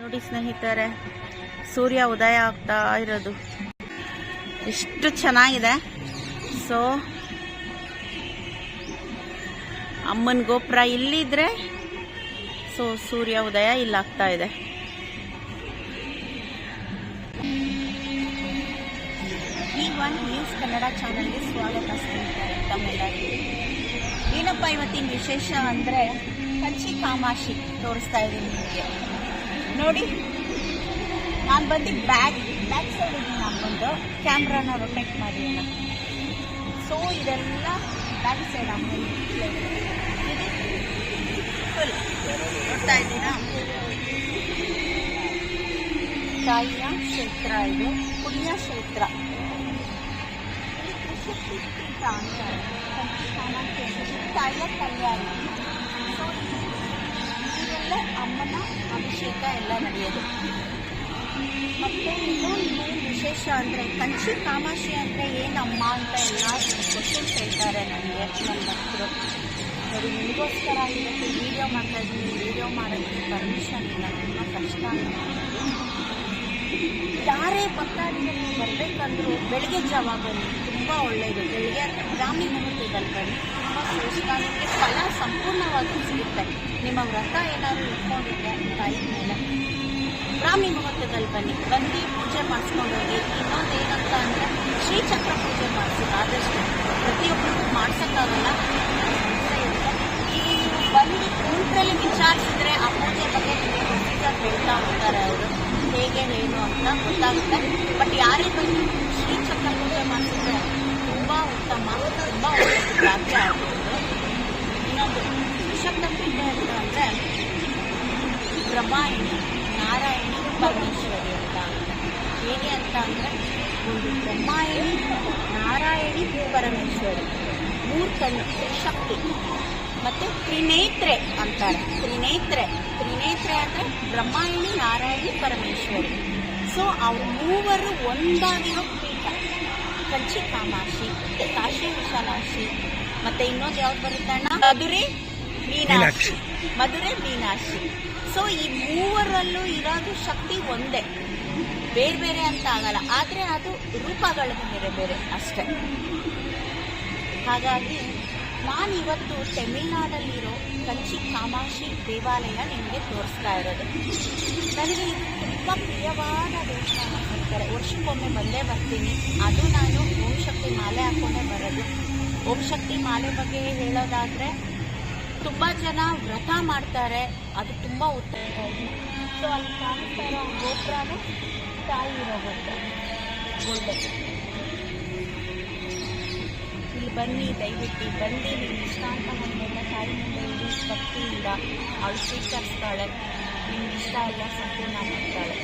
ನೋಡಿ ಸ್ನೇಹಿತರೆ, ಸೂರ್ಯ ಉದಯ ಆಗ್ತಾ ಇರೋದು. ಎಷ್ಟು ಚೆನ್ನಾಗಿದೆ. ಸೊ ಅಮ್ಮನ ಗೋಪುರ ಇಲ್ಲಿದ್ರೆ ಸೊ ಸೂರ್ಯ ಉದಯ ಇಲ್ಲಾಗ್ತಾ ಇದೆ. ಈ ಒನ್ ನ್ಯೂಸ್ ಕನ್ನಡ ಚಾನಲ್ಗೆ ಸ್ವಾಗತ ಸ್ನೇಹಿತರೆ ಏನಪ್ಪ ಇವತ್ತಿನ ವಿಶೇಷ ಅಂದರೆ ಕಚ್ಚಿ ಕಾಮಾಶಿ ತೋರಿಸ್ತಾ ಇದ್ದೀನಿ ನಿಮಗೆ. ನೋಡಿ, ನಾನು ಬಂದು ಬ್ಯಾಗ್ ಬ್ಯಾಕ್ ಸೈಡ್ ಇದ್ದೀನಿ ನಾನು ಬಂದು ಕ್ಯಾಮ್ರಾನ ರೊಟೇಟ್ ಮಾಡಿ ಸೊ ಇದೆಲ್ಲ ಬ್ಯಾಕ್ ಸೈಡ್ ಫುಲ್ ನೋಡ್ತಾ ಇದ್ದೀರಾ? ತಾಯಿಯ ಕ್ಷೇತ್ರ ಇದು, ಪುಣ್ಯ ಕ್ಷೇತ್ರ. ಇಲ್ಲಿ ತ್ರಿಶಕ್ತಿ ಪೀಠ ಅಂತಾರೆ ಕಂಚಿ ಕಾಮಾಕ್ಷಿ ಅಂತ ಇದು ತಾಯಿಯ ಕಲ್ಯಾಣ ಅಮ್ಮನ ಅಭಿಷೇಕ ಎಲ್ಲ ನಡೆಯೋದು ಮತ್ತೆ ಇನ್ನೊಂದು ವಿಶೇಷ ಅಂದರೆ ಕಂಚಿ ಕಾಮಾಕ್ಷಿ ಅಂದರೆ ಏನಮ್ಮ ಅಂತ ಎಲ್ಲ ಕ್ವಶನ್ ಕೇಳ್ತಾರೆ ನನಗೆ ನನ್ನ ಭಕ್ತರು ಅವರು ನಿಮಗೋಸ್ಕರ ಇವತ್ತು ವಿಡಿಯೋ ಮಾಡ್ತಾ ಇದ್ದೀನಿ ವೀಡಿಯೋ ಮಾಡೋದಕ್ಕೆ ಪರ್ಮಿಷನ್ ಇಲ್ಲ ತುಂಬ ಕಷ್ಟ. ಆಗುತ್ತೆ ಯಾರೇ ಭಕ್ತಾದಿಗಳು ಬರಬೇಕಂದ್ರೂ ಬೆಳಗ್ಗೆ ಜಾವ ಬನ್ನಿ ತುಂಬ ಒಳ್ಳೆಯದು ಬೆಳಗ್ಗೆ ಬ್ರಾಹ್ಮಿ ಮುಹೂರ್ತದಲ್ಲಿ ಬನ್ನಿ ತುಂಬ ಶ್ರೇಷ್ಠ ಫಲ ಸಂಪೂರ್ಣವಾಗಿ ಸಿಗುತ್ತೆ. ನಿಮ್ಮ ವ್ರತ ಏನಾದರೂ ಇಟ್ಕೊಂಡಿದ್ದೆ ತಾಯಿ ಮೇಲೆ. ಬ್ರಾಹ್ಮಿ ಮುಹೂರ್ತದಲ್ಲಿ ಬನ್ನಿ. ಬಂದು ಪೂಜೆ ಮಾಡಿಸ್ಕೊಂಡು ಹೋಗಿ. ಇನ್ನೊಂದು ಏನಂತ ಅಂದರೆ ಶ್ರೀಚಕ್ರ ಪೂಜೆ ಮಾಡಿಸಿ. ಆದಷ್ಟು ಪ್ರತಿಯೊಬ್ಬರಿಗೂ ಮಾಡಿಸೋಕ್ಕಾಗಲ್ಲ. ಬಂದು ಕೂತ್ರಲ್ಲಿ ವಿಚಾರಿಸಿದ್ರೆ ಆ ಪೂಜೆ ಬಗ್ಗೆ ನಿಮಗೆ ಹೇಳ್ತಾ ಹೋಗ್ತಾರೆ ಅವರು. ಹೇಗೆ ಏನು ಅಂತ ಗೊತ್ತಾಗುತ್ತೆ. ಬಟ್ ಯಾರೇ ಬಂದು ಶ್ರೀಚಕ್ರ ಪೂಜೆ ಮಾಡಿಸಿದ್ರೆ ತುಂಬ ಉತ್ತಮ, ತುಂಬ ಪ್ರಾಪ್ತಿ ಆಗ್ಬೋದು. ಇನ್ನೊಂದು ತ್ರಿಶಬ್ದ ಪೀಠ ಅಂತ ಅಂದರೆ ಬ್ರಹ್ಮಾಯಣಿ, ನಾರಾಯಣಿ, ಪರಮೇಶ್ವರಿ ಅಂತ. ಹೇಗೆ ಅಂತ ಅಂದರೆ ಒಂದು ಬ್ರಹ್ಮಾಯಣಿ, ನಾರಾಯಣಿ, ಪರಮೇಶ್ವರಿ. ಮೂರು ಶಕ್ತಿ ತ್ರಿಶಕ್ತಿ. ಮತ್ತು ತ್ರಿನೇತ್ರೆ ಅಂತಾರೆ. ತ್ರಿನೇತ್ರೆ. ತ್ರಿನೇತ್ರೆ ಅಂದರೆ ಬ್ರಹ್ಮಾಯಣಿ ನಾರಾಯಣಿ ಪರಮೇಶ್ವರಿ. ಸೊ ಆ ಮೂವರು ಒಂದಾಗಿರೋ ಪೀಠ. ಕಂಚಿ ಕಾಮಾಕ್ಷಿ ಕಾಶಿ ವಿಶಾಲಾಕ್ಷಿ. ಮತ್ತೆ ಇನ್ನೊಂದು ಯಾವ್ದು ಬರುತ್ತಣ್ಣ ಮಧುರೆ ಮೀನಾಕ್ಷಿ. ಮಧುರೆ ಮೀನಾಕ್ಷಿ. ಸೊ ಈ ಮೂವರಲ್ಲೂ ಇರೋದು ಶಕ್ತಿ ಒಂದೇ. ಬೇರೆ ಬೇರೆ ಅಂತ ಆಗಲ್ಲ. ಆದರೆ ಅದು ರೂಪಗಳು ಬೇರೆ ಬೇರೆ ಅಷ್ಟೇ. ಹಾಗಾಗಿ ನಾನಿವತ್ತು ತಮಿಳ್ನಾಡಲ್ಲಿರೋ ಕಂಚಿ ಕಾಮಾಕ್ಷಿ ದೇವಾಲಯ ನಿಮಗೆ ತೋರಿಸ್ತಾ ಇರೋದು. ನನಗೆ ತುಂಬ ಪ್ರಿಯವಾದ ದೇವಸ್ಥಾನ ಅಂತಾರೆ. ವರ್ಷಕ್ಕೊಮ್ಮೆ ಬಂದೇ ಬರ್ತೀನಿ. ಅದು ನಾನು ಓಂ ಶಕ್ತಿ ಮಾಲೆ ಹಾಕ್ಕೊಂಡೇ ಬರೋದು. ಓಂ ಶಕ್ತಿ ಮಾಲೆ ಬಗ್ಗೆ ಹೇಳೋದಾದರೆ, ತುಂಬ ಜನ ವ್ರತ ಮಾಡ್ತಾರೆ. ಅದು ತುಂಬ ಉತ್ತಮ. ಸೊ ಅಲ್ಲಿ ಕಾಣಿಸ್ತಾ ಇರೋ ಗೋಪುರನೇ ತಾಯಿ ಇರೋ ಗೋಪುರ. ಬನ್ನಿ, ದಯವಿಟ್ಟು ಬಂದು ನಿಮ್ಗೆ ಇಷ್ಟ ಅಂತ ಬಂದೆಲ್ಲ ತಾಯಿ ಮುಂದೆ ಭಕ್ತಿಯಿಂದ ಅವಳು ಸ್ವೀಕರಿಸ್ತಾಳೆ. ನಿಮ್ಗೆ ಇಷ್ಟ ಎಲ್ಲ ಸಂಪೂರ್ಣ ಮಾಡ್ತಾಳೆ